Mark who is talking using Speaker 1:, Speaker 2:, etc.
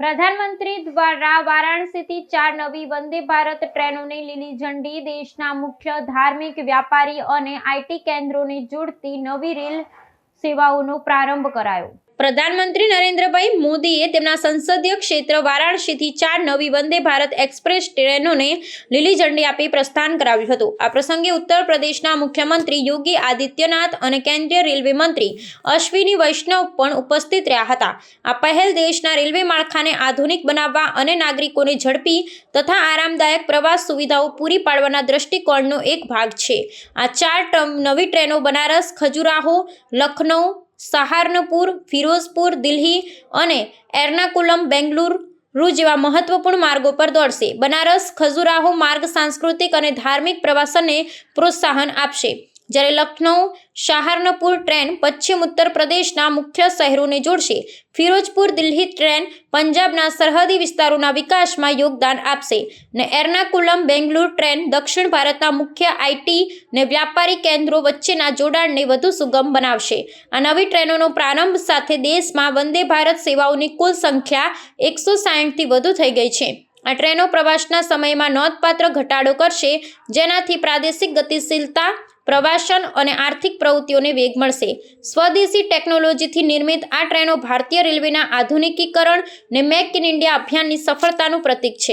Speaker 1: પ્રધાનમંત્રી દ્વારા વારાણસીથી ચાર નવી વંદે ભારત ટ્રેનોને લીલી ઝંડી, દેશના મુખ્ય ધાર્મિક વ્યાપારી અને આઈટી કેન્દ્રોને જોડતી નવી રેલ સેવાઓનો પ્રારંભ કરાયો. પ્રધાનમંત્રી નરેન્દ્રભાઈ મોદીએ તેમના સંસદીય ક્ષેત્ર વારાણસીથી ચાર નવી વંદે ભારત એક્સપ્રેસ ટ્રેનોને લીલી ઝંડી આપી પ્રસ્થાન કરાવ્યું હતું. આ પ્રસંગે ઉત્તર પ્રદેશના મુખ્યમંત્રી યોગી આદિત્યનાથ અને કેન્દ્રીય રેલવે મંત્રી અશ્વિની વૈષ્ણવ પણ ઉપસ્થિત રહ્યા હતા. આ પહેલ દેશના રેલવે માળખાને આધુનિક બનાવવા અને નાગરિકોને ઝડપી તથા આરામદાયક પ્રવાસ સુવિધાઓ પૂરી પાડવાના દ્રષ્ટિકોણનો એક ભાગ છે. આ ચાર નવી ટ્રેનો બનારસ, ખજુરાહો, લખનૌ સહારનપુર ફિરોઝપુર, દિલ્હી અને એર્નાકુલમ, બેંગલુરુ જેવા મહત્વપૂર્ણ માર્ગો પર દોડશે. બનારસ ખજુરાહો માર્ગ સાંસ્કૃતિક અને ધાર્મિક પ્રવાસનને પ્રોત્સાહન આપશે. જ્યારે લખનૌ સહારનપુર ટ્રેન પશ્ચિમ ઉત્તર પ્રદેશના મુખ્ય શહેરોને જોડશે. ફિરોજપુર દિલ્હી ટ્રેન પંજાબના સરહદી વિસ્તારોના વિકાસમાં યોગદાન આપશે ને એર્નાકુલમ બેંગલુરુ ટ્રેન દક્ષિણ ભારતના મુખ્ય આઈટી ને વ્યાપારી કેન્દ્રો વચ્ચેના જોડાણને વધુ સુગમ બનાવશે. આ નવી ટ્રેનોનો પ્રારંભ સાથે દેશમાં વંદે ભારત સેવાઓની કુલ સંખ્યા એકસો સાહીઠથી વધુ થઈ ગઈ છે. આ ટ્રેનો પ્રવાસના સમયમાં નોંધપાત્ર ઘટાડો કરશે, જેનાથી પ્રાદેશિક ગતિશીલતા પ્રવાસન અને આર્થિક પ્રવૃત્તિઓને વેગ મળશે. સ્વદેશી ટેકનોલોજીથી નિર્મિત આ ટ્રેનો ભારતીય રેલવેના આધુનિકીકરણ ને મેક ઇન ઇન્ડિયા અભિયાનની સફળતાનું પ્રતીક છે.